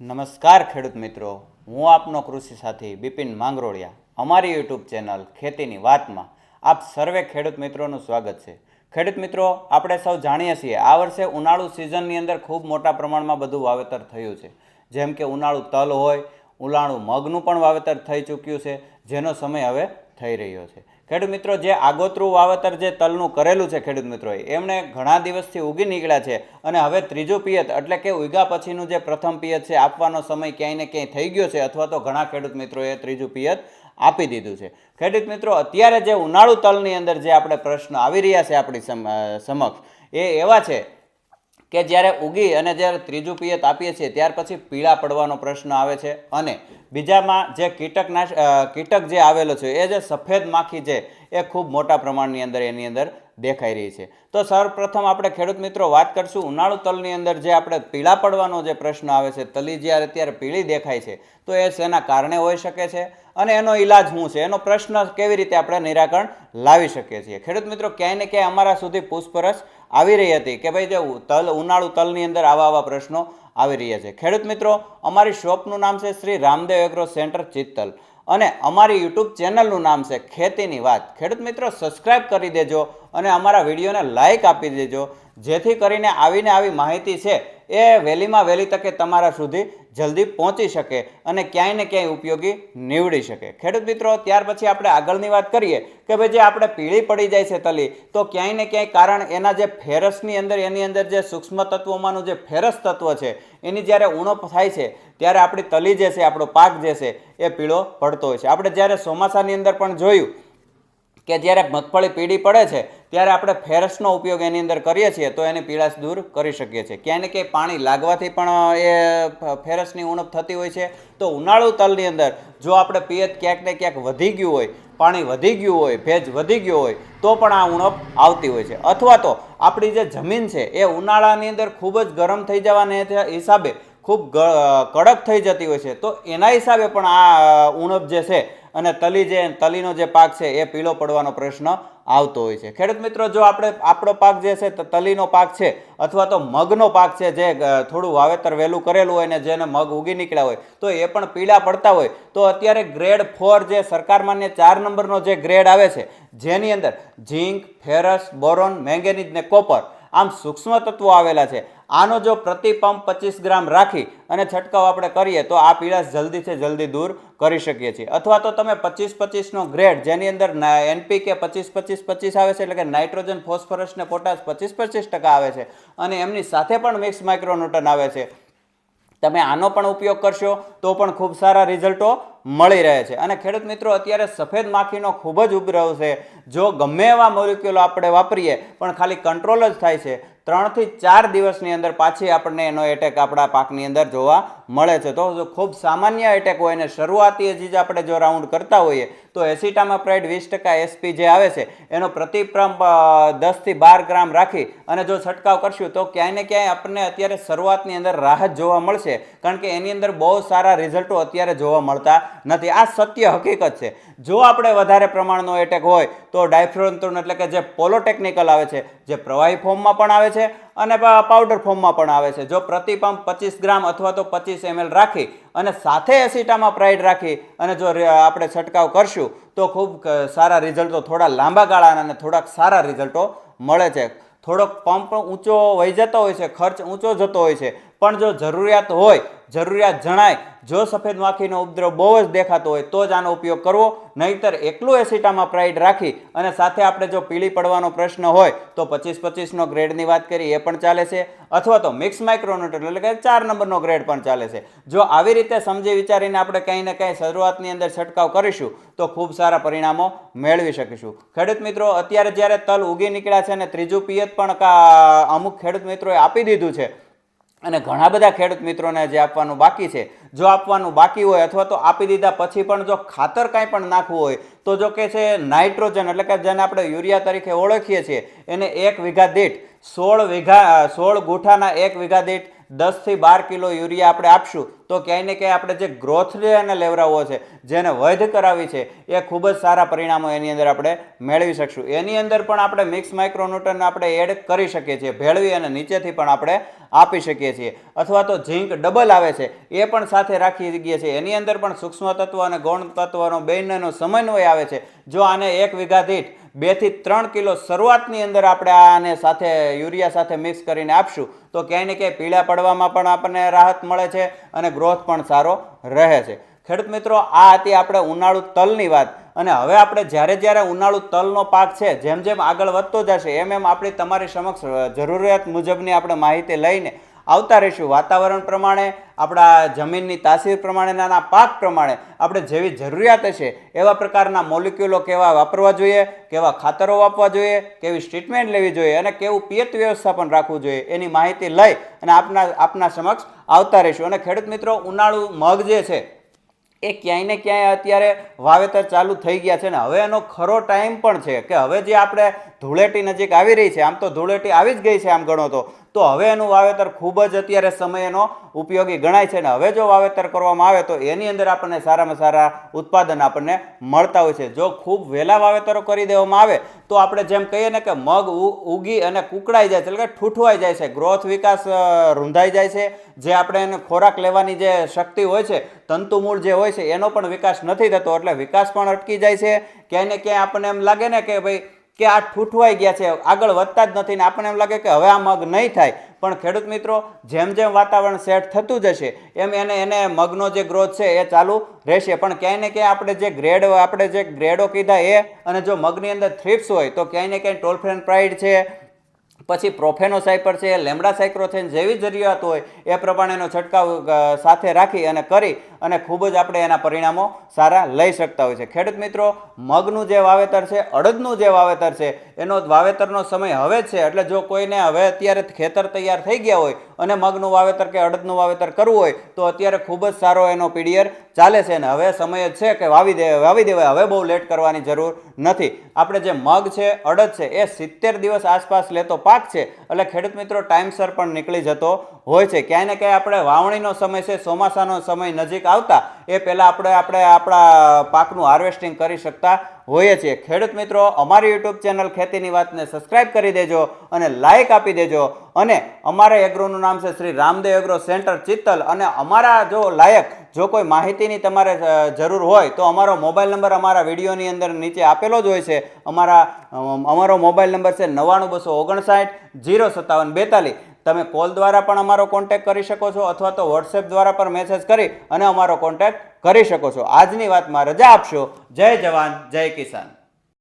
નમસ્કાર ખેડૂત મિત્રો. હું આપનો કૃષિ સાથી બિપિન માંગરોળિયા. અમારી યુટ્યુબ ચેનલ ખેતીની વાતમાં આપ સર્વે ખેડૂત મિત્રોનું સ્વાગત છે. ખેડૂત મિત્રો, આપણે સૌ જાણીએ છીએ, આ વર્ષે ઉનાળુ સિઝનની અંદર ખૂબ મોટા પ્રમાણમાં બધું વાવેતર થયું છે. જેમ કે ઉનાળુ તલ હોય ઉનાળુ મગનું પણ વાવેતર થઈ ચૂક્યું છે, જેનો સમય હવે થઈ રહ્યો છે. ખેડૂત મિત્રો, જે આગોતરું વાવેતર જે તલનું કરેલું છે ખેડૂત મિત્રોએ, એમણે ઘણા દિવસથી ઉગી નીકળ્યા છે અને હવે ત્રીજું પિયત, એટલે કે ઉગ્યા પછીનું જે પ્રથમ પિયત છે, આપવાનો સમય ક્યાંય ને ક્યાંય થઈ ગયો છે અથવા તો ઘણા ખેડૂત મિત્રોએ ત્રીજું પિયત આપી દીધું છે. ખેડૂત મિત્રો, અત્યારે જે ઉનાળુ તલની અંદર જે આપણે પ્રશ્ન આવી રહ્યા છે આપણી સમ- સમક્ષ, એ એવા છે કે જ્યારે ઉગી અને જ્યારે ત્રીજું પિયત આપીએ છીએ, ત્યાર પછી પીળા પડવાનો પ્રશ્ન આવે છે. અને બીજામાં જે કીટકનાશ કીટક જે આવેલો છે, એ જે સફેદ માખી છે, એ ખૂબ મોટા પ્રમાણની અંદર એની અંદર દેખાઈ રહી છે. તો સર્વપ્રથમ આપણે ખેડૂત મિત્રો વાત કરશું ઉનાળુ તલની અંદર જે આપણે પીળા પડવાનો જે પ્રશ્ન આવે છે, તલી જ્યારે અત્યારે પીળી દેખાય છે, તો એ શેના કારણે હોઈ શકે છે? અને એનો ઈલાજ શું છે? એનો પ્રશ્ન કેવી રીતે આપણે નિરાકરણ લાવી શકીએ છીએ? ખેડૂત મિત્રો, ક્યાંય ને ક્યાંય અમારા સુધી પૂછપરછ આવી રહી હતી કે ભાઈ જે તલ, ઉનાળુ તલની અંદર આવા આવા પ્રશ્નો આવી રહ્યા છે. ખેડૂત મિત્રો, અમારી શોપનું નામ છે શ્રી રામદેવ એગ્રો સેન્ટર ચિત્તલ અને અમારી યુટ્યુબ ચેનલનું નામ છે ખેતીની વાત. ખેડૂત મિત્રો, સબસ્ક્રાઇબ કરી દેજો અને અમારા વિડીયોને લાઇક આપી દેજો. જેથી કરીને આવીને આવી માહિતી છે એ વહેલીમાં વહેલી તકે તમારા સુધી જલ્દી પહોંચી શકે અને ક્યાંય ને ક્યાંય ઉપયોગી નીવડી શકે. ખેડૂત મિત્રો, ત્યાર પછી આપણે આગળની વાત કરીએ કે ભાઈ જે આપણે પીળી પડી જાય છે તલી, તો ક્યાંય ને ક્યાંય કારણ એના જે ફેરસની અંદર, એની અંદર જે સૂક્ષ્મ તત્વોમાંનું જે ફેરસ તત્વ છે, એની જ્યારે ઉણપ થાય છે, ત્યારે આપણી તલી જે છે, આપણો પાક જે છે, એ પીળો પડતો હોય છે. આપણે જ્યારે ચોમાસાની અંદર પણ જોયું કે જ્યારે મગફળી પીળી પડે છે, ત્યારે આપણે ફેરસનો ઉપયોગ એની અંદર કરીએ છીએ તો એની પીળાશ દૂર કરી શકીએ છીએ. ક્યાંય ને ક્યાંય પાણી લાગવાથી પણ એ ફેરસની ઉણપ થતી હોય છે. તો ઉનાળુ તલની અંદર જો આપણે પિયત ક્યાંક ને ક્યાંક વધી ગયું હોય, પાણી વધી ગયું હોય, ભેજ વધી ગયો હોય, તો પણ આ ઉણપ આવતી હોય છે. અથવા તો આપણી જે જમીન છે, એ ઉનાળાની અંદર ખૂબ જ ગરમ થઈ જવાને હિસાબે ખૂબ કડક થઈ જતી હોય છે. તો એના હિસાબે પણ આ ઉણપ જે છે અને તલી જે, તલીનો જે પાક છે એ પીળો પડવાનો પ્રશ્ન આવતો હોય છે. ખેડૂત મિત્રો, જો આપણે આપણો પાક જે છે તલીનો પાક છે અથવા તો મગનો પાક છે જે થોડું વાવેતર વહેલું કરેલું હોય ને જેને મગ ઉગી નીકળ્યા હોય, તો એ પણ પીળા પડતા હોય, તો અત્યારે ગ્રેડ ફોર જે સરકાર માન્ય ચાર નંબરનો જે ગ્રેડ આવે છે, જેની અંદર ઝીંક, ફેરસ, બોરોન, મેંગેનીઝ ને કોપર આમ સૂક્ષ્મ તત્વો આવેલા છે. આનો જો પ્રતિ પંપ પચીસ ગ્રામ રાખી અને છંટકાવ આપણે કરીએ તો આ પીળાશ જલ્દીથી જલ્દી દૂર કરી શકીએ છીએ. અથવા તો તમે પચીસ પચીસનો ગ્રેડ જેની અંદર એનપી કે પચીસ પચીસ પચીસ આવે છે એટલે કે નાઇટ્રોજન, ફોસ્ફરસ ને પોટાશ પચીસ પચીસ ટકા આવે છે. અને એમની સાથે પણ મિક્સ માઇક્રોન્યુટન આવે છે. તમે આનો પણ ઉપયોગ કરશો, તો પણ ખૂબ સારા રિઝલ્ટો મળી રહે છે. અને ખેડૂત મિત્રો, અત્યારે સફેદ માખીનો ખૂબ જ ઉપદ્રવ છે. જો ગમે એવા મોલિક્યુલો આપણે વાપરીએ, પણ ખાલી કંટ્રોલ જ થાય છે. ત્રણથી ચાર દિવસની અંદર પાછી આપણને એનો એટેક આપણા પાકની અંદર જોવા મળે છે. તો જો ખૂબ સામાન્ય એટેક હોય અને શરૂઆતી હજી જ આપણે જો રાઉન્ડ કરતા હોઈએ, તો એસિટામાપ્રાઇડ વીસ ટકા એસપી જે આવે છે, એનો પ્રતિક્રમ દસથી બાર ગ્રામ રાખી અને જો છંટકાવ કરશું, તો ક્યાંય ને ક્યાંય આપણને અત્યારે શરૂઆતની અંદર રાહત જોવા મળશે. કારણ કે એની અંદર બહુ સારા રિઝલ્ટો અત્યારે જોવા મળતા નથી. આ સત્ય હકીકત છે. જો આપણે વધારે પ્રમાણનો એટેક હોય, તો ડાયફ્રોન્થ્રોન એટલે કે જે પોલોટેકનિકલ આવે છે, જે પ્રવાહી ફોર્મમાં પણ આવે છે અને પાવડર ફોર્મમાં પણ આવે છે. જો પ્રતિ પંપ પચીસ ગ્રામ અથવા તો પચીસ એમએલ રાખી અને સાથે એસિટામાં પ્રાઇડ રાખી અને જો આપણે છંટકાવ કરશું, તો ખૂબ સારા રિઝલ્ટો થોડા લાંબા ગાળાના અને થોડાક સારા રિઝલ્ટો મળે છે. થોડોક પંપ ઊંચો વહી જતો હોય છે, ખર્ચ ઊંચો જતો હોય છે પણ જો જરૂરિયાત હોય, જરૂરિયાત જણાય, જો સફેદ માખીનો ઉપદ્રવ બહુ જ દેખાતો હોય, તો જ આનો ઉપયોગ કરવો. નહીતર એકલું એસિટામાં પ્રાઇડ રાખી અને સાથે આપણે જો પીળી પડવાનો પ્રશ્ન હોય, તો પચીસ પચીસનો ગ્રેડની વાત કરી, એ પણ ચાલે છે. અથવા તો મિક્સ માઇક્રોન્યુટ્રન એટલે કે ચાર નંબરનો ગ્રેડ પણ ચાલે છે. જો આવી રીતે સમજી વિચારીને આપણે કંઈ ને કંઈ શરૂઆતની અંદર છંટકાવ કરીશું, તો ખૂબ સારા પરિણામો મેળવી શકીશું. ખેડૂત મિત્રો, અત્યારે જ્યારે તલ ઉગી નીકળ્યા છે અને ત્રીજું પિયત પણ અમુક ખેડૂત મિત્રોએ આપી દીધું છે અને ઘણા બધા ખેડૂત મિત્રોને જે આપવાનું બાકી છે, જો આપવાનું બાકી હોય અથવા તો આપી દીધા પછી પણ જો ખાતર કાંઈ પણ નાખવું હોય, તો જો કે છે નાઇટ્રોજન એટલે કે જેને આપણે યુરિયા તરીકે ઓળખીએ છીએ, એને એક વીઘા દીઠ સોળ વીઘા, સોળ ગુઠાના એક વીઘા દીઠ દસથી બાર કિલો યુરિયા આપણે આપશું. તો ક્યાંય ને ક્યાંય આપણે જે ગ્રોથ છે એને લેવડાવવો છે, જેને વૈધ કરાવી છે, એ ખૂબ જ સારા પરિણામો એની અંદર આપણે મેળવી શકશું. એની અંદર પણ આપણે મિક્સ માઇક્રોન્યુટન આપણે એડ કરી શકીએ છીએ, ભેળવી અને નીચેથી પણ આપણે આપી શકીએ છીએ. અથવા તો ઝીંક ડબલ આવે છે, એ પણ સાથે રાખી શકીએ છીએ. એની અંદર પણ સૂક્ષ્મ તત્વ અને ગૌણ તત્વનો બેનનો સમન્વય આવે છે. જો આને એક વીઘા દીઠ બેથી ત્રણ કિલો શરૂઆતની અંદર આપણે આને સાથે યુરિયા સાથે મિક્સ કરીને આપશું, તો ક્યાંય ને ક્યાંય પીળા પડવામાં પણ આપણને રાહત મળે છે અને ગ્રોથ પણ સારો રહે છે. ખેડૂત મિત્રો, આ હતી આપણે ઉનાળુ તલની વાત. અને હવે આપણે જ્યારે જ્યારે ઉનાળુ તલનો પાક છે, જેમ જેમ આગળ વધતો જશે, એમ એમ આપણી તમારી સમક્ષ જરૂરિયાત મુજબની આપણે માહિતી લઈને આવતા રહીશું. વાતાવરણ પ્રમાણે, આપણા જમીનની તાસીર પ્રમાણેના પાક પ્રમાણે આપણે જેવી જરૂરિયાત હશે, એવા પ્રકારના મોલિક્યુલો કેવા વાપરવા જોઈએ, કેવા ખાતરો વાપરવા જોઈએ, કેવી ટ્રીટમેન્ટ લેવી જોઈએ અને કેવું પિયત વ્યવસ્થાપન રાખવું જોઈએ, એની માહિતી લઈ અને આપના આપના સમક્ષ આવતા રહીશું. અને ખેડૂત મિત્રો, ઉનાળુ મગ જે છે, એ ક્યાંય ને ક્યાંય અત્યારે વાવેતર ચાલુ થઈ ગયા છે. ને હવે એનો ખરો ટાઈમ પણ છે કે હવે જે આપણે ધૂળેટી નજીક આવી રહી છે. આમ તો ધૂળેટી આવી જ ગઈ છે આમ ગણો તો. તો હવે એનું વાવેતર ખૂબ જ અત્યારે સમય એનો ઉપયોગી ગણાય છે અને હવે જો વાવેતર કરવામાં આવે તો એની અંદર આપણને સારામાં સારા ઉત્પાદન આપણને મળતા હોય છે. જો ખૂબ વહેલા વાવેતરો કરી દેવામાં આવે તો આપણે જેમ કહીએ ને કે મગ ઉગી અને કુકડાઈ જાય છે. એટલે કે ઠૂઠવાઈ જાય છે. ગ્રોથ વિકાસ રૂંધાઈ જાય છે. જે આપણે એને ખોરાક લેવાની જે શક્તિ હોય છે, તંતુમૂળ જે હોય છે, એનો પણ વિકાસ નથી થતો. એટલે વિકાસ પણ અટકી જાય છે. ક્યાંય ને ક્યાંય આપણને એમ લાગે ને કે ભાઈ કે આ ઠૂઠવાઈ ગયા છે, આગળ વધતા જ નથી ને આપણને એમ લાગે કે હવે આ મગ નહીં થાય. પણ ખેડૂત મિત્રો, જેમ જેમ વાતાવરણ સેટ થતું જશે, એમ એને એને મગનો જે ગ્રોથ છે એ ચાલુ રહેશે. પણ ક્યાંય ને ક્યાંય આપણે જે ગ્રેડ આપણે જે ગ્રેડો કીધા એ, અને જો મગની અંદર થ્રિપ્સ હોય, તો ક્યાંય ને ક્યાંય ટોલફ્રેન પ્રાઇડ છે પછી પ્રોફેનો સાયપર છે લેમડા સાયક્રોથેન જેવી જરૂરિયાત હોય એ પ્રમાણેનો છંટકાવ સાથે રાખી અને કરી અને ખૂબ જ આપણે એના પરિણામો સારા લઈ શકતા હોય છે. ખેડૂત મિત્રો, મગનું જે વાવેતર છે, અડદનું જે વાવેતર છે, એનો વાવેતરનો સમય હવે છે. એટલે જો કોઈને હવે અત્યારે ખેતર તૈયાર થઈ ગયા હોય અને મગનું વાવેતર કે અડદનું વાવેતર કરવું હોય, તો અત્યારે ખૂબ જ સારો એનો પીડીયર ચાલે છે અને હવે સમય જ છે કે વાવી દે, વાવી દેવાય. હવે બહુ લેટ કરવાની જરૂર નથી. આપણે જે મગ છે, અડદ છે, એ સિત્તેર દિવસ આસપાસ લેતો પાક છે, એટલે ખેડૂત મિત્રો, ટાઈમસર પણ નીકળી જતો હોય છે. ક્યાંય ને ક્યાંય આપણે વાવણીનો સમય છે, ચોમાસાનો સમય નજીક આવતા, એ પહેલાં આપણે આપણે આપણા પાકનું હાર્વેસ્ટિંગ કરી શકતા હોઈએ છીએ. ખેડૂત મિત્રો, અમારી યુટ્યુબ ચેનલ ખેતીની વાતને સબસ્ક્રાઇબ કરી દેજો અને લાઇક આપી દેજો. અને અમારા એગ્રોનું નામ છે શ્રી રામદેવ એગ્રો સેન્ટર ચિત્તલ. અને અમારા જો લાયક, જો કોઈ માહિતીની તમારે જરૂર હોય, તો અમારો મોબાઈલ નંબર અમારા વિડીયોની અંદર નીચે આપેલો જ હોય છે. અમારા અમારો મોબાઈલ નંબર છે નવ્વાણું બસો ઓગણસાઠ, જીરો સત્તાવન બેતાલીસ. તમે કોલ દ્વારા પણ અમારો કોન્ટેક્ટ કરી શકો છો અથવા તો વોટ્સએપ દ્વારા પણ મેસેજ કરી અને અમારો કોન્ટેક્ટ કરી શકો છો. આજની વાતમાં રજા આપશો. જય જવાન જય કિસાન.